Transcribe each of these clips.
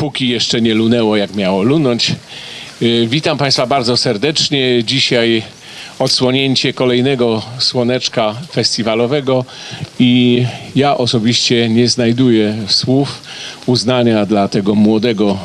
póki jeszcze nie lunęło jak miało lunąć. Y, Witam Państwa bardzo serdecznie. Dzisiaj odsłonięcie kolejnego słoneczka festiwalowego i ja osobiście nie znajduję słów uznania dla tego młodego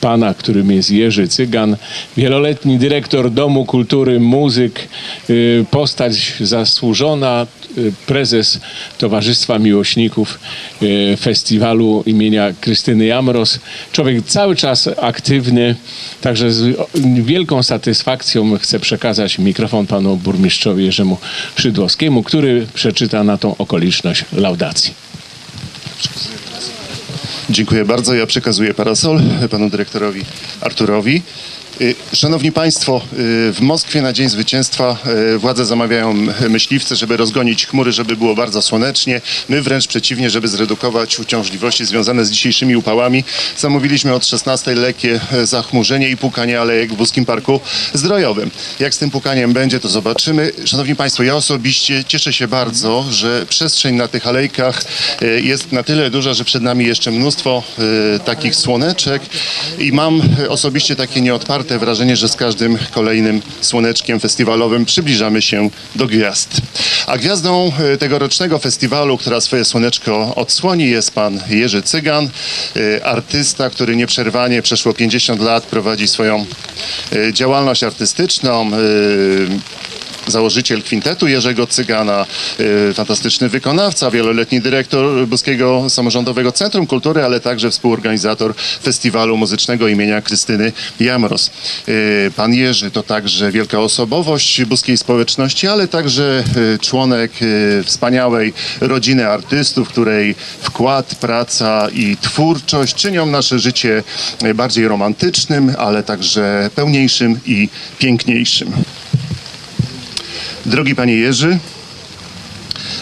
pana, którym jest Jerzy Cygan, wieloletni dyrektor Domu Kultury, muzyk, y, postać zasłużona, y, prezes Towarzystwa Miłośników y, festiwalu imienia Krystyny Jamros. Człowiek cały czas aktywny, także z wielką satysfakcją chcę przekazać mikrofon panu burmistrzowi Jerzemu Szydłowskiemu, który przeczyta na tą okoliczność laudacji. Dziękuję bardzo. Ja przekazuję parasol panu dyrektorowi Arturowi. Y, Szanowni Państwo, y, w Moskwie na Dzień Zwycięstwa y, władze zamawiają myśliwce, żeby rozgonić chmury, żeby było bardzo słonecznie. My wręcz przeciwnie, żeby zredukować uciążliwości związane z dzisiejszymi upałami, zamówiliśmy od 16 lekkie e, zachmurzenie i pukanie alejek w Buskim Parku Zdrojowym. Jak z tym pukaniem będzie, to zobaczymy. Szanowni Państwo, ja osobiście cieszę się bardzo, że przestrzeń na tych alejkach e, jest na tyle duża, że przed nami jeszcze mnóstwo e, takich słoneczek i mam osobiście takie nieodparte wrażenie, że z każdym kolejnym słoneczkiem festiwalowym przybliżamy się do gwiazd. A gwiazdą e, tegorocznego festiwalu, która swoje słoneczko odsłoni jest pan Jerzy Cygan, e, artysta, który nieprzerwanie przeszło 50 lat prowadzi swoją e, działalność artystyczną. Założyciel kwintetu Jerzego Cygana, y, fantastyczny wykonawca, wieloletni dyrektor Boskiego Samorządowego Centrum Kultury, ale także współorganizator festiwalu muzycznego imienia Krystyny Jamros. Y, Pan Jerzy to także wielka osobowość boskiej społeczności, ale także y, członek wspaniałej rodziny artystów, której wkład, praca i twórczość czynią nasze życie bardziej romantycznym, ale także pełniejszym i piękniejszym. Drogi Panie Jerzy,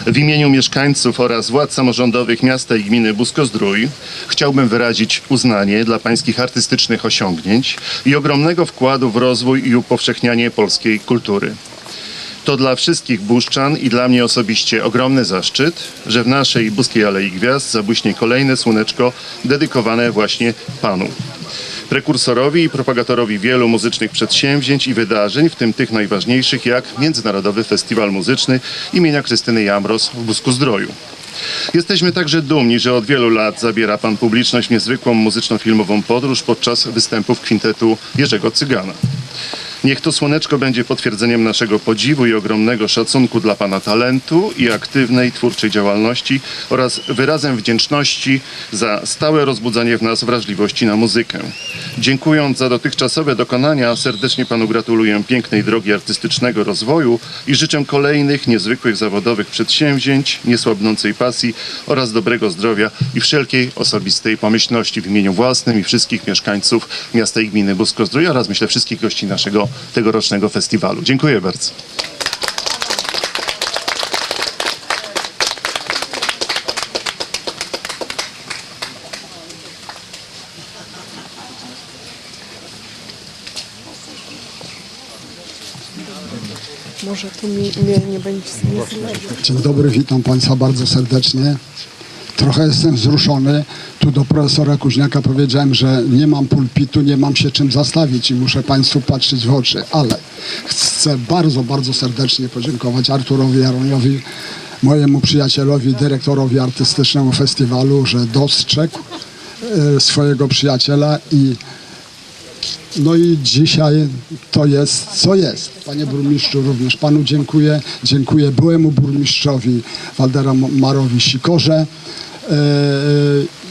w imieniu mieszkańców oraz władz samorządowych miasta i gminy Busko-Zdrój chciałbym wyrazić uznanie dla pańskich artystycznych osiągnięć i ogromnego wkładu w rozwój i upowszechnianie polskiej kultury. To dla wszystkich buszczan i dla mnie osobiście ogromny zaszczyt, że w naszej Buskiej Alei Gwiazd zabłyśnie kolejne słoneczko dedykowane właśnie Panu prekursorowi i propagatorowi wielu muzycznych przedsięwzięć i wydarzeń, w tym tych najważniejszych jak Międzynarodowy Festiwal Muzyczny imienia Krystyny Jamros w Busku Zdroju. Jesteśmy także dumni, że od wielu lat zabiera Pan publiczność niezwykłą muzyczno-filmową podróż podczas występów kwintetu Jerzego Cygana. Niech to słoneczko będzie potwierdzeniem naszego podziwu i ogromnego szacunku dla Pana talentu i aktywnej twórczej działalności oraz wyrazem wdzięczności za stałe rozbudzanie w nas wrażliwości na muzykę. Dziękując za dotychczasowe dokonania, serdecznie Panu gratuluję pięknej drogi artystycznego rozwoju i życzę kolejnych niezwykłych zawodowych przedsięwzięć, niesłabnącej pasji oraz dobrego zdrowia i wszelkiej osobistej pomyślności w imieniu własnym i wszystkich mieszkańców miasta i gminy Busko-Zdrój oraz myślę wszystkich gości naszego tegorocznego festiwalu. Dziękuję bardzo. Może tu mi, mnie nie będzie. Dzień dobry, witam Państwa bardzo serdecznie. Trochę jestem wzruszony. Tu do profesora Kuźniaka powiedziałem, że nie mam pulpitu, nie mam się czym zastawić i muszę Państwu patrzeć w oczy, ale chcę bardzo, bardzo serdecznie podziękować Arturowi Jaroniowi, mojemu przyjacielowi, dyrektorowi artystycznemu festiwalu, że dostrzegł e, swojego przyjaciela i no i dzisiaj to jest, co jest. Panie burmistrzu, również panu dziękuję. Dziękuję byłemu burmistrzowi Waldemarowi Sikorze yy,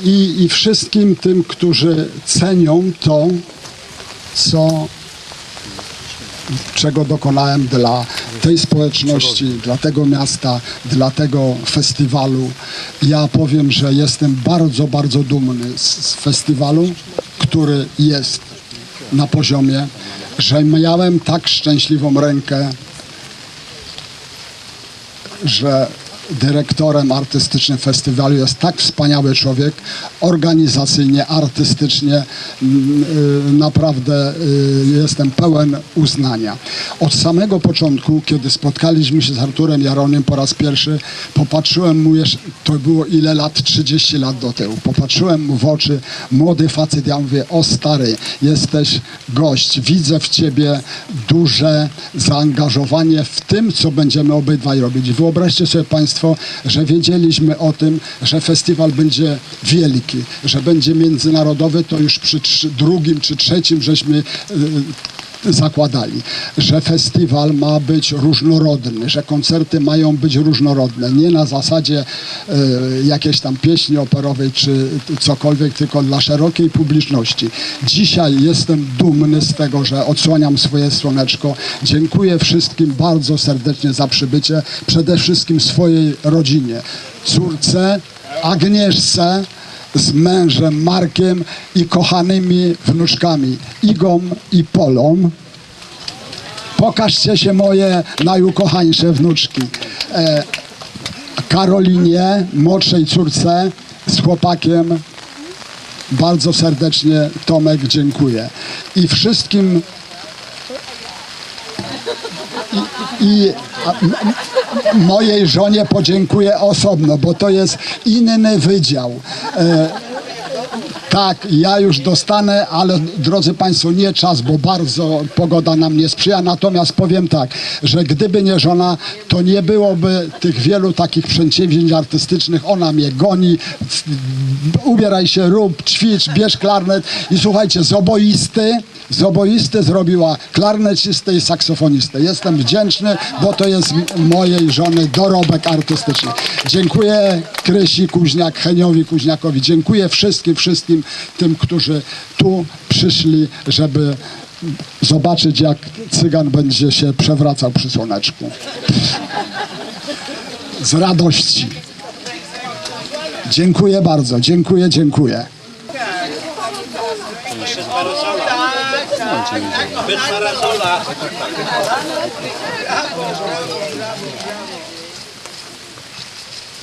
i, i wszystkim tym, którzy cenią to, co czego dokonałem dla tej społeczności, dla tego miasta, dla tego festiwalu. Ja powiem, że jestem bardzo, bardzo dumny z, z festiwalu, który jest na poziomie, że miałem tak szczęśliwą rękę, że dyrektorem artystycznym festiwalu. Jest tak wspaniały człowiek, organizacyjnie, artystycznie. y, Naprawdę y, jestem pełen uznania. Od samego początku, kiedy spotkaliśmy się z Arturem Jaronym po raz pierwszy, popatrzyłem mu jeszcze, to było ile lat? 30 lat do tyłu. Popatrzyłem mu w oczy, młody facet, ja mówię, o stary, jesteś gość, widzę w ciebie duże zaangażowanie w tym, co będziemy obydwaj robić. Wyobraźcie sobie Państwo, że wiedzieliśmy o tym, że festiwal będzie wielki, że będzie międzynarodowy, to już przy drugim czy trzecim żeśmy y, zakładali, że festiwal ma być różnorodny, że koncerty mają być różnorodne, nie na zasadzie e, jakiejś tam pieśni operowej czy cokolwiek, tylko dla szerokiej publiczności. Dzisiaj jestem dumny z tego, że odsłaniam swoje słoneczko. Dziękuję wszystkim bardzo serdecznie za przybycie, przede wszystkim swojej rodzinie, córce, Agnieszce, z mężem Markiem i kochanymi wnuczkami Igą i Polą. Pokażcie się moje najukochańsze wnuczki. E, Karolinie, młodszej córce z chłopakiem bardzo serdecznie Tomek dziękuję. I wszystkim i, i a, mojej żonie podziękuję osobno, bo to jest inny wydział. E, tak, ja już dostanę, ale drodzy Państwo, nie czas, bo bardzo pogoda nam nie sprzyja. Natomiast powiem tak, że gdyby nie żona, to nie byłoby tych wielu takich przedsięwzięć artystycznych. Ona mnie goni, ubieraj się, rób, ćwicz, bierz klarnet i słuchajcie, z oboisty, zrobiła klarnecistę i saksofonistę. Jestem wdzięczny, bo to jest mojej żony dorobek artystyczny. Dziękuję Krysi Kuźniak, Heniowi Kuźniakowi. Dziękuję wszystkim, wszystkim tym, którzy tu przyszli, żeby zobaczyć, jak cygan będzie się przewracał przy słoneczku. Z radości. Dziękuję bardzo, dziękuję, dziękuję.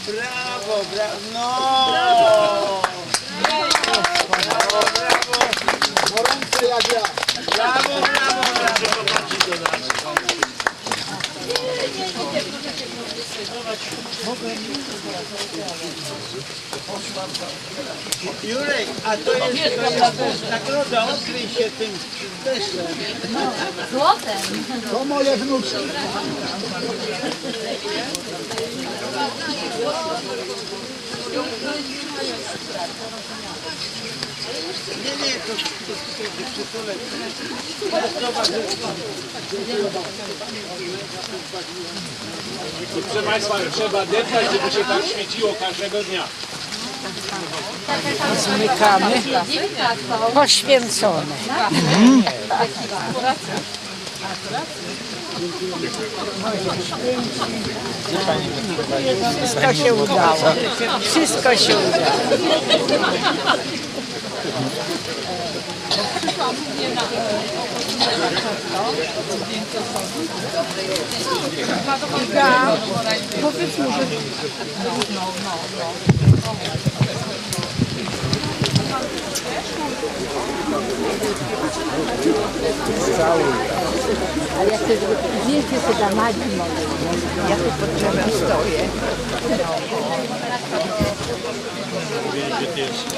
Brawo, brawo, no! Brawo, brawo, brawo, popatrzcie do nas. Jurek, a to jest, nagroda, odkryj się tym deszczem. Złotem. To moje wnuczki. Nie, nie, to, to tutaj przytulę. Proszę Państwa, trzeba deptać, żeby się tak świeciło każdego dnia. zmykamy, poświęcone. Wszystko się udało. Wszystko się udało. Powiedz mu, że Wiecie, co da Madzi moje. Ja tu pod drzewem stoję. Ty jest.